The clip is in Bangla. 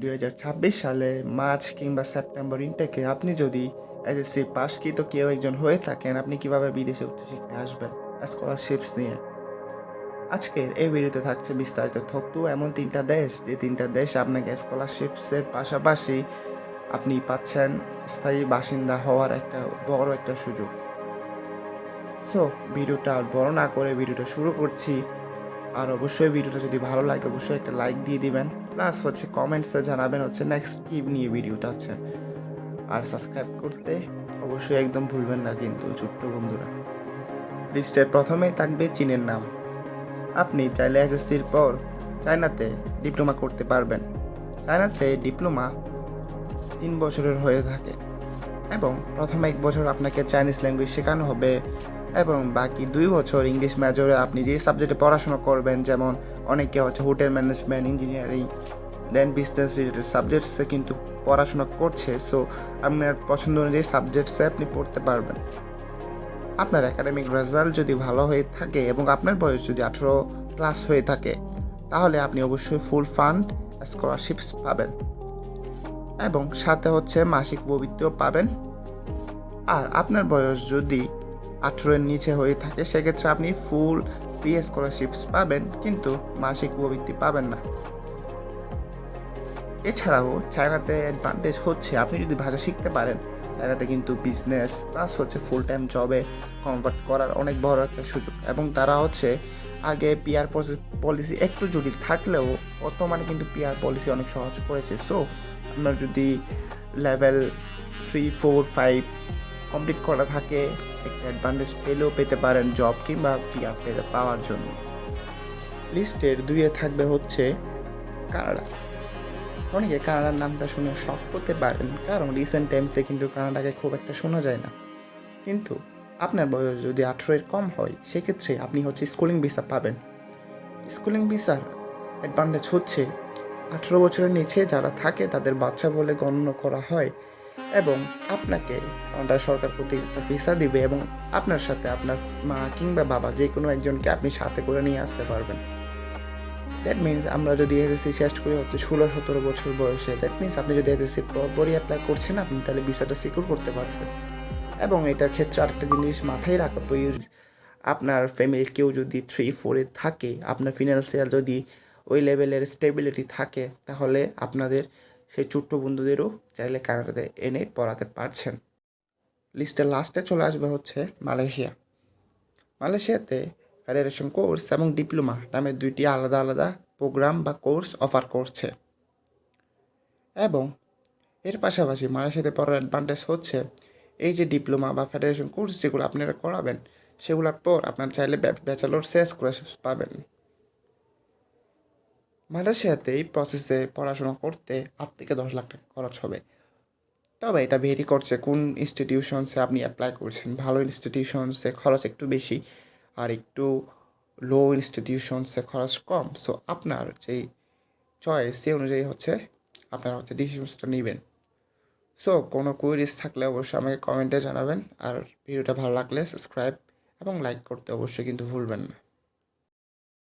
দুই হাজার ছাব্বিশ সালে মার্চ কিংবা সেপ্টেম্বর ইনটেকে আপনি যদি এসএসসি পাশকৃত কেউ একজন হয়ে থাকেন, আপনি কীভাবে বিদেশে উচ্চশিক্ষায় আসবেন? স্কলারশিপস নিয়ে। আজকের এই ভিডিওতে থাকছে বিস্তারিত তথ্য। এমন তিনটা দেশ, যে তিনটা দেশ আপনাকে স্কলারশিপসের পাশাপাশি আপনি পাচ্ছেন স্থায়ী বাসিন্দা হওয়ার একটা বড় একটা সুযোগ। সো ভিডিওটা আর বড় না করে ভিডিওটা শুরু করছি। আর অবশ্যই ভিডিওটা যদি ভালো লাগে, অবশ্যই একটা লাইক দিয়ে দিবেন। প্লাস হচ্ছে কমেন্টসে জানাবেন হচ্ছে নেক্সট কি নিয়ে ভিডিওটা হচ্ছে। আর সাবস্ক্রাইব করতে অবশ্যই একদম ভুলবেন না কিন্তু, ছোট্ট বন্ধুরা। লিস্টের প্রথমেই থাকবে চীনের নাম। আপনি চাইলে এসএসসির পর চায়নাতে ডিপ্লোমা করতে পারবেন। চায়নাতে ডিপ্লোমা তিন বছরের হয়ে থাকে। এবং প্রথম এক বছর আপনাকে চাইনিজ ল্যাঙ্গুয়েজ শেখানো হবে এবং বাকি দুই বছর ইংলিশ মেজরে আপনি যে সাবজেক্টে পড়াশোনা করবেন, যেমন অনেকে হচ্ছে hotel management engineering then business related সাবজেক্টসে কিন্তু পড়াশোনা করছে। সো আপনার পছন্দ অনুযায়ী সাবজেক্টসে আপনি পড়তে পারবেন। আপনার একাডেমিক রেজাল্ট যদি ভালো হয়ে থাকে এবং আপনার বয়স যদি আঠেরো প্লাস হয়ে থাকে, তাহলে আপনি অবশ্যই ফুল ফান্ড স্কলারশিপস পাবেন। এবং সাথে হচ্ছে মাসিক বৃত্তিও পাবেন। আর আপনার বয়স যদি আঠেরোর নিচে হয়ে থাকে, সেক্ষেত্রে আপনি ফুল ফ্রি স্কলারশিপস পাবেন, কিন্তু মাসিক প্রবৃত্তি পাবেন না। এছাড়াও চায়নাতে অ্যাডভান্টেজ হচ্ছে, আপনি যদি ভাষা শিখতে পারেন, চায়নাতে কিন্তু বিজনেস প্লাস হচ্ছে ফুল টাইম জবে কনভার্ট করার অনেক বড় একটা সুযোগ। এবং তারা হচ্ছে আগে পিআর পলিসি একটু জটিল থাকলেও বর্তমানে কিন্তু পিআর পলিসি অনেক সহজ করেছে। সো আপনার যদি level three four five complete করা থাকে, একটা অ্যাডভান্টেজ পেলেও পেতে পারেন জব কিংবা পিআর পেতে পাওয়ার জন্য। লিস্টের দুইয়ে থাকবে হচ্ছে কানাডা অনেকে কানাডার নামটা শুনে শখ হতে পারেন, কারণ রিসেন্ট টাইমসে কিন্তু কানাডাকে খুব একটা শোনা যায় না। কিন্তু আপনার বয়স যদি আঠেরো এর কম হয়, সেক্ষেত্রে আপনি হচ্ছে স্কুলিং ভিসা পাবেন। স্কুলিং ভিসার অ্যাডভান্টেজ হচ্ছে আঠেরো বছরের নিচে যারা থাকে তাদের বাচ্চা বলে গণ্য করা হয় এবং আপনাকে কানাডা সরকার প্রতি একটা ভিসা দিবে এবং আপনার সাথে আপনার মা কিংবা বাবা যে কোনো একজনকে আপনি সাথে করে নিয়ে আসতে পারবেন। দ্যাট মিনস আমরা যদি এসএসসি শেষ করি হচ্ছে ষোলো সতেরো বছর বয়সে দ্যাট মিনস আপনি যদি এসএসসি পরপরই অ্যাপ্লাই করছেন, আপনি তাহলে ভিসাটা সিকিউর করতে পারছেন। এবং এটার ক্ষেত্রে আরেকটা জিনিস মাথায় রাখা তো আপনার ফ্যামিলির কেউ যদি থ্রি ফোরে থাকে, আপনার ফিনান্সিয়াল যদি ওই লেভেলের স্টেবিলিটি থাকে, তাহলে আপনাদের সেই ছোট্ট বন্ধুদেরও চাইলে কানাডাতে এনে পড়াতে পারছেন। লিস্টের লাস্টে চলে আসবে হচ্ছে মালয়েশিয়া। মালয়েশিয়াতে ফেডারেশন কোর্স এবং ডিপ্লোমা নামে দুইটি আলাদা আলাদা প্রোগ্রাম বা কোর্স অফার করছে। এবং এর পাশাপাশি মালয়েশিয়াতে পড়ার অ্যাডভান্টেজ হচ্ছে এই যে ডিপ্লোমা বা ফেডারেশন কোর্স যেগুলো আপনারা করাবেন, সেগুলোর পর আপনার চাইলে ব্যাচেলর শেষ করে পাবেন। মালয়েশিয়াতে এই প্রসেসে পড়াশোনা করতে আট থেকে দশ লাখ টাকা খরচ হবে। তবে এটা ভেরি করছে কোন ইনস্টিটিউশনসে আপনি অ্যাপ্লাই করছেন। ভালো ইনস্টিটিউশনসে খরচ একটু বেশি আর একটু লো ইনস্টিটিউশনসে খরচ কম। সো আপনার যেই চয়েস সেই অনুযায়ী হচ্ছে আপনারা হচ্ছে ডিসিশনসটা নেবেন। সো কোনো কুইরিজ থাকলে অবশ্যই আমাকে কমেন্টে জানাবেন। আর ভিডিওটা ভালো লাগলে সাবস্ক্রাইব এবং লাইক করতে অবশ্যই কিন্তু ভুলবেন না।